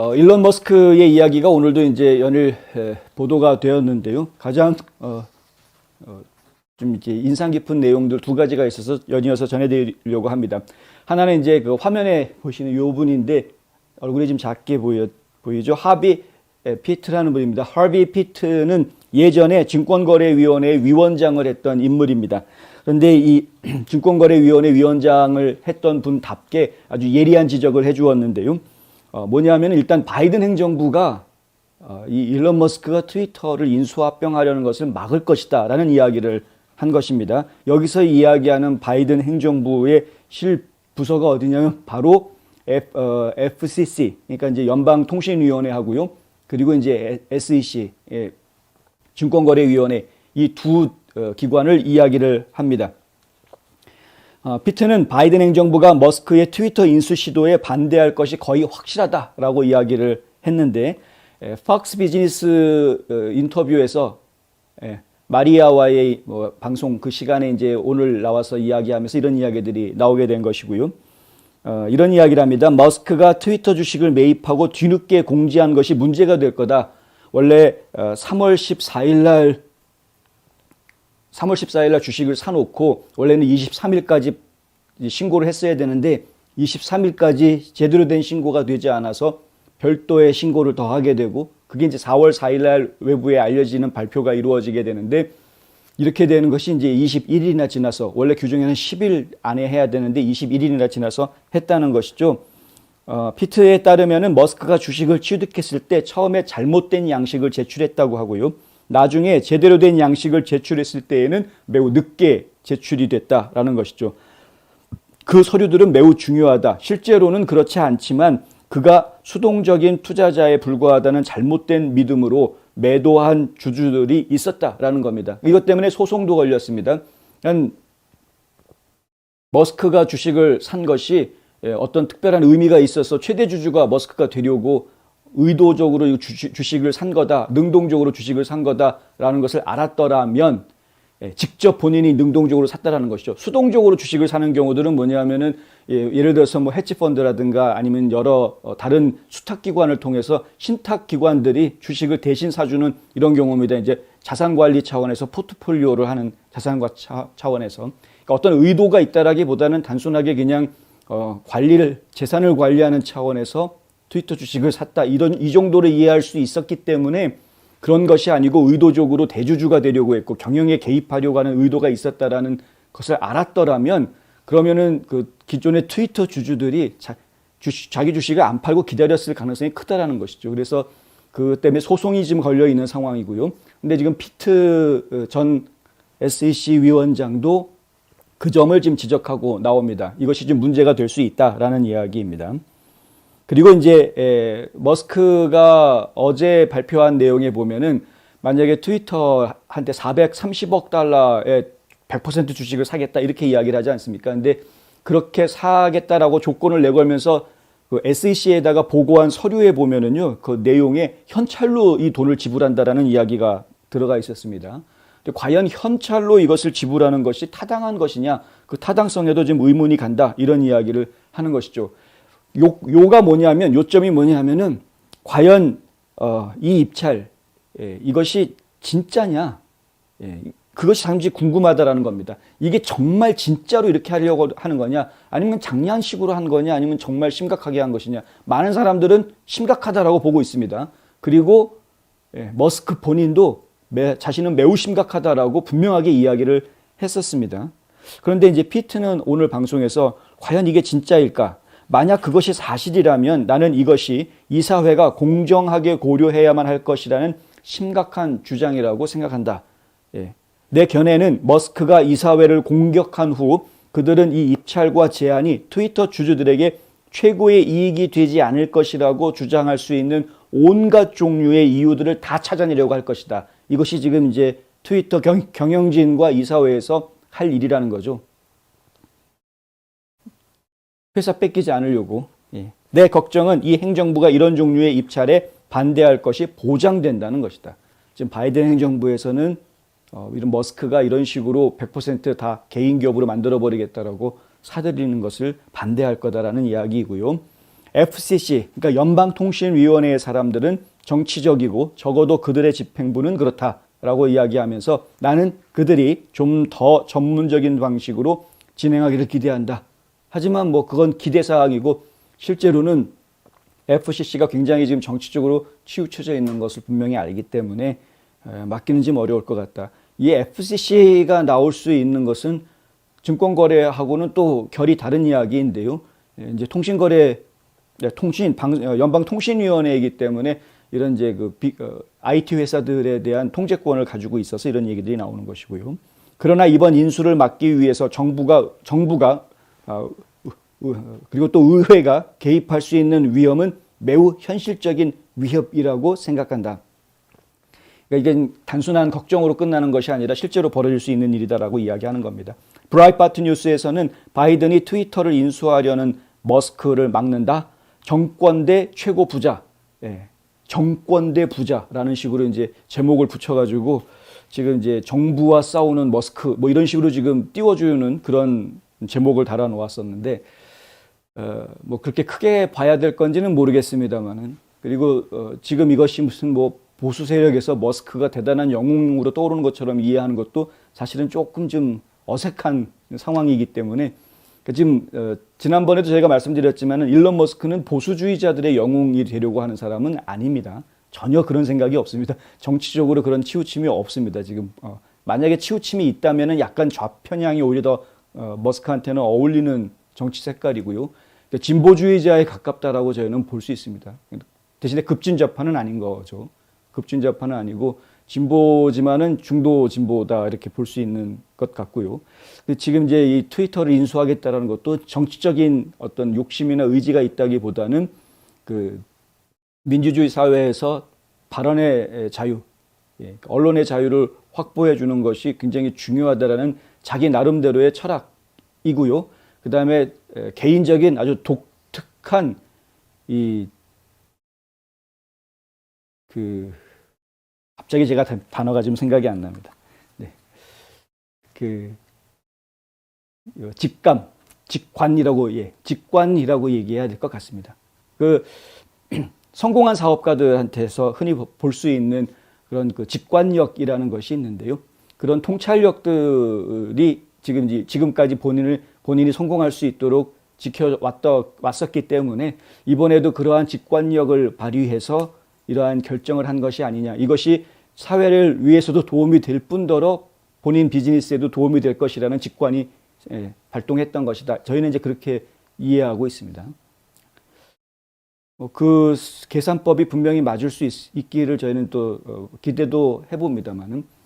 어, 일론 머스크의 이야기가 오늘도 이제 연일 에, 보도가 되었는데요. 가장 어, 어, 좀 이제 인상 깊은 내용들 두 가지가 있어서 연이어서 전해드리려고 합니다. 하나는 이제 그 화면에 보시는 요 분인데 얼굴이 좀 작게 보여 보이죠. 하비 에, 피트라는 분입니다. 하비 피트는 예전에 증권거래위원회 위원장을 했던 인물입니다. 그런데 이 증권거래위원회 위원장을 했던 분답게 아주 예리한 지적을 해주었는데요. 어, 뭐냐면 일단 바이든 행정부가 어, 이 일론 머스크가 트위터를 인수합병하려는 것을 막을 것이다라는 이야기를 한 것입니다. 여기서 이야기하는 바이든 행정부의 실 부서가 어디냐면 바로 F, 어, FCC, 그러니까 이제 연방 통신위원회 하고요. 그리고 이제 SEC, 예, 증권거래위원회 이두 어, 기관을 이야기를 합니다. 어, 피트는 바이든 행정부가 머스크의 트위터 인수 시도에 반대할 것이 거의 확실하다라고 이야기를 했는데 에, 팍스 비즈니스 어, 인터뷰에서 에, 마리아와의 뭐, 방송 그 시간에 이제 오늘 나와서 이야기하면서 이런 이야기들이 나오게 된 것이고요. 어, 이런 이야기를 합니다. 머스크가 트위터 주식을 매입하고 뒤늦게 공지한 것이 문제가 될 거다. 원래 어, 3월 14일 날 3월 14일 날 주식을 사놓고 원래는 23일까지 신고를 했어야 되는데 23일까지 제대로 된 신고가 되지 않아서 별도의 신고를 더 하게 되고 그게 이제 4월 4일 날 외부에 알려지는 발표가 이루어지게 되는데 이렇게 되는 것이 이제 21일이나 지나서 원래 규정에는 10일 안에 해야 되는데 21일이나 지나서 했다는 것이죠. 어, 피트에 따르면은 머스크가 주식을 취득했을 때 처음에 잘못된 양식을 제출했다고 하고요. 나중에 제대로 된 양식을 제출했을 때에는 매우 늦게 제출이 됐다라는 것이죠. 그 서류들은 매우 중요하다. 실제로는 그렇지 않지만 그가 수동적인 투자자에 불과하다는 잘못된 믿음으로 매도한 주주들이 있었다라는 겁니다. 이것 때문에 소송도 걸렸습니다. 한 머스크가 주식을 산 것이 예, 어떤 특별한 의미가 있어서 최대 주주가 머스크가 되려고 의도적으로 주, 주식 을 산 거다, 능동적으로 주식을 산 거다라는 것을 알았더라면 예, 직접 본인이 능동적으로 샀다라는 것이죠. 수동적으로 주식을 사는 경우들은 뭐냐면은 예, 예를 들어서 뭐 헤지 펀드라든가 아니면 여러 어, 다른 수탁 기관을 통해서 신탁 기관들이 주식을 대신 사주는 이런 경우입니다. 이제 자산 관리 차원에서 포트폴리오를 하는 자산과 차, 차원에서 그러니까 어떤 의도가 있다라기보다는 단순하게 그냥 어, 관리를 재산을 관리하는 차원에서 트위터 주식을 샀다 이런 이 정도로 이해할 수 있었기 때문에 그런 것이 아니고 의도적으로 대주주가 되려고 했고 경영에 개입하려고 하는 의도가 있었다라는 것을 알았더라면 그러면은 그 기존의 트위터 주주들이 자, 주, 자기 주식을 안 팔고 기다렸을 가능성이 크다라는 것이죠. 그래서 그 때문에 소송이 지금 걸려 있는 상황이고요. 근데 지금 피트 전 SEC 위원장도 그 점을 지금 지적하고 나옵니다. 이것이 좀 문제가 될 수 있다라는 이야기입니다. 그리고 이제 에, 머스크가 어제 발표한 내용에 보면은 만약에 트위터 한테 430억 달러의 100% 주식을 사겠다 이렇게 이야기를 하지 않습니까? 근데 그렇게 사겠다라고 조건을 내걸면서 그 SEC에다가 보고한 서류에 보면은요 그 내용에 현찰로 이 돈을 지불한다라는 이야기가 들어가 있었습니다. 근데 과연 현찰로 이것을 지불하는 것이 타당한 것이냐 그 타당성에도 지금 의문이 간다 이런 이야기를 하는 것이죠. 요, 요가 뭐냐면 요점이 뭐냐면은 과연 어, 이 입찰 예, 이것이 진짜냐 예, 그것이 단지 궁금하다라는 겁니다. 이게 정말 진짜로 이렇게 하려고 하는 거냐 아니면 장난식으로 한 거냐 아니면 정말 심각하게 한 것이냐 많은 사람들은 심각하다라고 보고 있습니다. 그리고 예, 머스크 본인도 매, 자신은 매우 심각하다라고 분명하게 이야기를 했었습니다. 그런데 이제 피트는 오늘 방송에서 과연 이게 진짜일까? 만약 그것이 사실이라면 나는 이것이 이 사회가 공정하게 고려해야만 할 것이라는 심각한 주장이라고 생각한다. 예. 내 견해는 머스크가 이 사회를 공격한 후 그들은 이 입찰과 제안이 트위터 주주들에게 최고의 이익이 되지 않을 것이라고 주장할 수 있는 온갖 종류의 이유들을 다 찾아내려고 할 것이다. 이것이 지금 이제 트위터 경, 경영진과 이 사회에서 할 일이라는 거죠. 회사 뺏기지 않으려고. 예. 내 걱정은 이 행정부가 이런 종류의 입찰에 반대할 것이 보장된다는 것이다. 지금 바이든 행정부에서는 어, 이런 머스크가 이런 식으로 100%다 개인 기업으로 만들어 버리겠다라고 사들이는 것을 반대할 거다라는 이야기이고요. FCC, 그러니까 연방통신위원회의 사람들은 정치적이고 적어도 그들의 집행부는 그렇다라고 이야기하면서 나는 그들이 좀 더 전문적인 방식으로 진행하기를 기대한다. 하지만 뭐 그건 기대 사항이고 실제로는 FCC가 굉장히 지금 정치적으로 치우쳐져 있는 것을 분명히 알기 때문에 에, 맡기는 좀 어려울 것 같다. 이 FCC가 나올 수 있는 것은 증권거래하고는 또 결이 다른 이야기인데요. 에, 이제 통신거래 네, 통신 방, 어, 연방 통신위원회이기 때문에 이런 이제 그 비, 어, IT 회사들에 대한 통제권을 가지고 있어서 이런 얘기들이 나오는 것이고요. 그러나 이번 인수를 막기 위해서 정부가 정부가 어, 그리고 또 의회가 개입할 수 있는 위험은 매우 현실적인 위협이라고 생각한다. 그러니까 이게 단순한 걱정으로 끝나는 것이 아니라 실제로 벌어질 수 있는 일이다라고 이야기하는 겁니다. 브라이파트 뉴스에서는 바이든이 트위터를 인수하려는 머스크를 막는다. 정권 대 최고 부자, 예, 정권 대 부자라는 식으로 이제 제목을 붙여가지고 지금 이제 정부와 싸우는 머스크 뭐 이런 식으로 지금 띄워주는 그런 제목을 달아 놓았었는데 어, 뭐 그렇게 크게 봐야 될 건지는 모르겠습니다만은 그리고 어, 지금 이것이 무슨 뭐 보수 세력에서 머스크가 대단한 영웅으로 떠오르는 것처럼 이해하는 것도 사실은 조금 좀 어색한 상황이기 때문에 그 지금 어, 지난번에도 저희가 말씀드렸지만은 일론 머스크는 보수주의자들의 영웅이 되려고 하는 사람은 아닙니다. 전혀 그런 생각이 없습니다. 정치적으로 그런 치우침이 없습니다. 지금 어, 만약에 치우침이 있다면은 약간 좌편향이 오히려 더 어, 머스크한테는 어울리는 정치 색깔이고요. 그러니까 진보주의자에 가깝다라고 저희는 볼 수 있습니다. 대신에 급진좌파는 아닌 거죠. 급진좌파는 아니고 진보지만은 중도 진보다 이렇게 볼 수 있는 것 같고요. 지금 이제 이 트위터를 인수하겠다라는 것도 정치적인 어떤 욕심이나 의지가 있다기보다는 그 민주주의 사회에서 발언의 자유, 예, 언론의 자유를 확보해 주는 것이 굉장히 중요하다라는 자기 나름대로의 철학이고요. 그 다음에 개인적인 아주 독특한 이 그 갑자기 제가 단어가 지금 생각이 안 납니다. 네. 그 직감, 직관이라고 예, 직관이라고 얘기해야 될 것 같습니다. 그 성공한 사업가들한테서 흔히 볼 수 있는 그런 그 직관력이라는 것이 있는데요. 그런 통찰력들이 지금 지금까지 본인을 본인이 성공할 수 있도록 지켜왔다 왔었기 때문에 이번에도 그러한 직관력을 발휘해서 이러한 결정을 한 것이 아니냐. 이것이 사회를 위해서도 도움이 될 뿐더러 본인 비즈니스에도 도움이 될 것이라는 직관이 예, 발동했던 것이다. 저희는 이제 그렇게 이해하고 있습니다. 어, 그 계산법이 분명히 맞을 수 있, 기를 저희는 또 어, 기대도 해봅니다만은 어,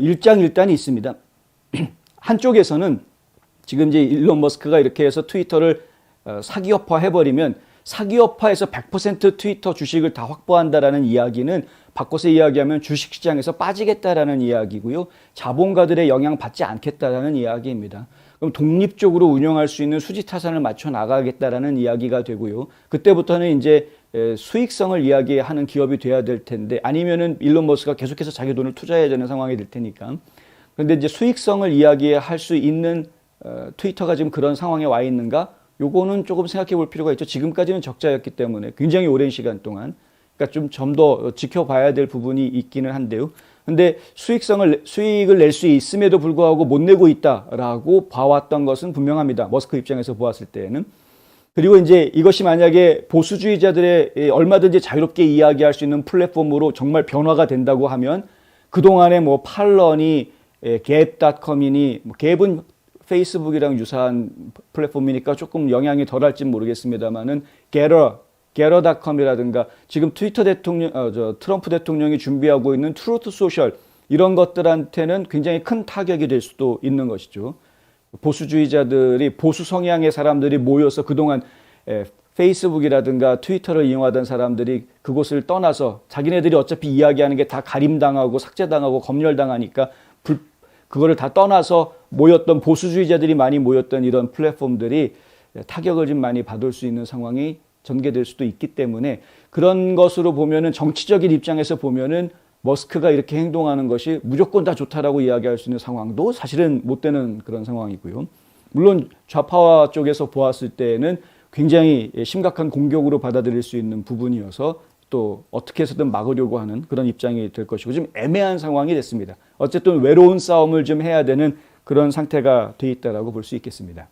일장일단이 있습니다. 한쪽에서는 지금 이제 일론 머스크가 이렇게 해서 트위터를 사기업화 해버리면 사기업화에서 100% 트위터 주식을 다 확보한다라는 이야기는 바꿔서 이야기하면 주식시장에서 빠지겠다라는 이야기고요. 자본가들의 영향 받지 않겠다라는 이야기입니다. 그럼 독립적으로 운영할 수 있는 수지 타산을 맞춰 나가겠다라는 이야기가 되고요. 그때부터는 이제 수익성을 이야기하는 기업이 돼야 될 텐데 아니면은 일론 머스크가 계속해서 자기 돈을 투자해야 되는 상황이 될 테니까. 그런데 이제 수익성을 이야기할 수 있는 어, 트위터가 지금 그런 상황에 와 있는가? 요거는 조금 생각해 볼 필요가 있죠. 지금까지는 적자였기 때문에 굉장히 오랜 시간 동안. 그러니까 좀 좀 더 지켜봐야 될 부분이 있기는 한데요. 근데 수익성을 수익을 낼 수 있음에도 불구하고 못 내고 있다라고 봐왔던 것은 분명합니다. 머스크 입장에서 보았을 때는. 그리고 이제 이것이 만약에 보수주의자들의 얼마든지 자유롭게 이야기할 수 있는 플랫폼으로 정말 변화가 된다고 하면 그동안에 뭐 팔런이 갭닷컴이니 뭐 갭은 페이스북이랑 유사한 플랫폼이니까 조금 영향이 덜할지 모르겠습니다만은 게러 게러닷컴이라든가 지금 트위터 대통령 어, 저 트럼프 대통령이 준비하고 있는 트루트 소셜 이런 것들한테는 굉장히 큰 타격이 될 수도 있는 것이죠. 보수주의자들이 보수 성향의 사람들이 모여서 그동안 에, 페이스북이라든가 트위터를 이용하던 사람들이 그곳을 떠나서 자기네들이 어차피 이야기하는 게 다 가림당하고 삭제당하고 검열당하니까 불, 그거를 다 떠나서 모였던 보수주의자들이 많이 모였던 이런 플랫폼들이 타격을 좀 많이 받을 수 있는 상황이 전개될 수도 있기 때문에 그런 것으로 보면은 정치적인 입장에서 보면은 머스크가 이렇게 행동하는 것이 무조건 다 좋다라고 이야기할 수 있는 상황도 사실은 못 되는 그런 상황이고요. 물론 좌파 쪽에서 보았을 때에는 굉장히 심각한 공격으로 받아들일 수 있는 부분이어서 또 어떻게 해서든 막으려고 하는 그런 입장이 될 것이고 좀 애매한 상황이 됐습니다. 어쨌든 외로운 싸움을 좀 해야 되는 그런 상태가 돼 있다라고 볼 수 있겠습니다.